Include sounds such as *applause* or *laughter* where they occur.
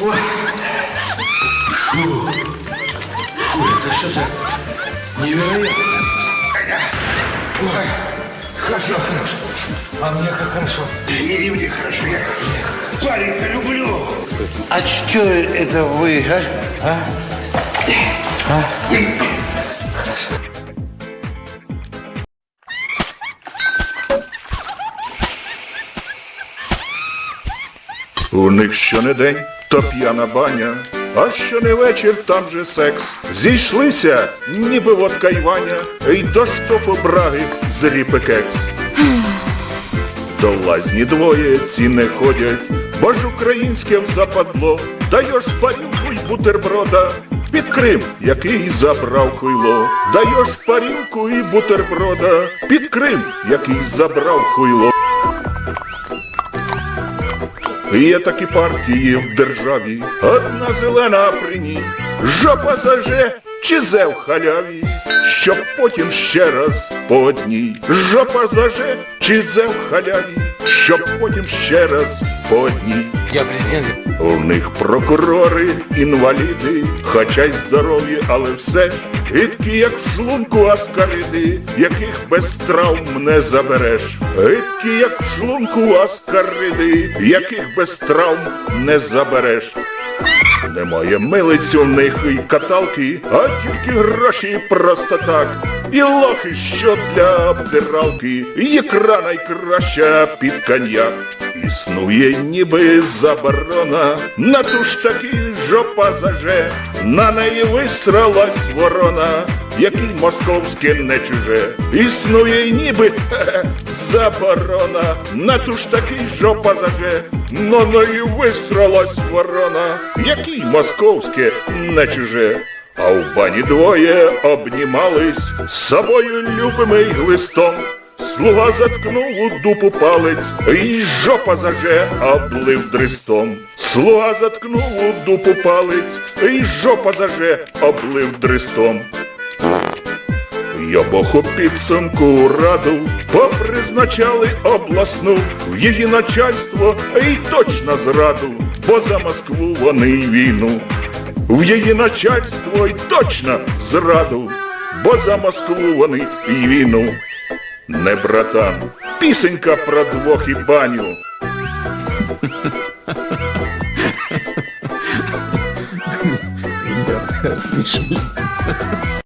Ой. Фу. Фу, это что-то невероятное просто. Ой, хорошо, хорошо. А мне как хорошо. И, и мне хорошо, я париться люблю. А что это вы, а? У них щонедень то п'яна баня, а щоневечір там же секс. Зійшлися, ніби водка й Ваня, й до штопу браги зліпи кекс. До лазні двоє ці не ходять, бо ж українське западло, даєш парінку й бутерброда, під Крим, який забрав хуйло, даєш парінку і бутерброда, під Крим, який забрав хуйло. Є такі партії в державі, одна зелена при ній, жопа заже чи зе в халяві, щоб потім ще раз по одній. Жопа заже чи зе в халяві, щоб потім ще раз по одній. Я президент. У них прокурори, інваліди, хоча й здорові, але все гидкі, як в шлунку аскариди, яких без травм не забереш. Гидкі, як в шлунку аскариди, яких без травм не забереш. Немає милиць у них і каталки, а тільки гроші просто так. І лохи, що для обдиралки, ікра найкраща під коньяк. Існує ніби заборона, на ту таки жопа заже, на неї висралась ворона, який московське не чуже. Існує ніби хе-хе, *laughs* заборона, на ту ж таки жопа заже, на неї висралась ворона, який московське не чуже. А в бані двоє обнімались з собою любимий глистом. Слуга заткнув у дупу палець, і жопа заже облив дрестом. Слуга заткнув у дупу палець, і жопа заже облив дрестом. Йобох у підсумку раду попризначали обласну в її начальство і точно зраду, бо за Москву вони війну. В її начальство й точно зраду, бо за Москву вони й війну. Не братан, пісенька про двох і баню. Ребята.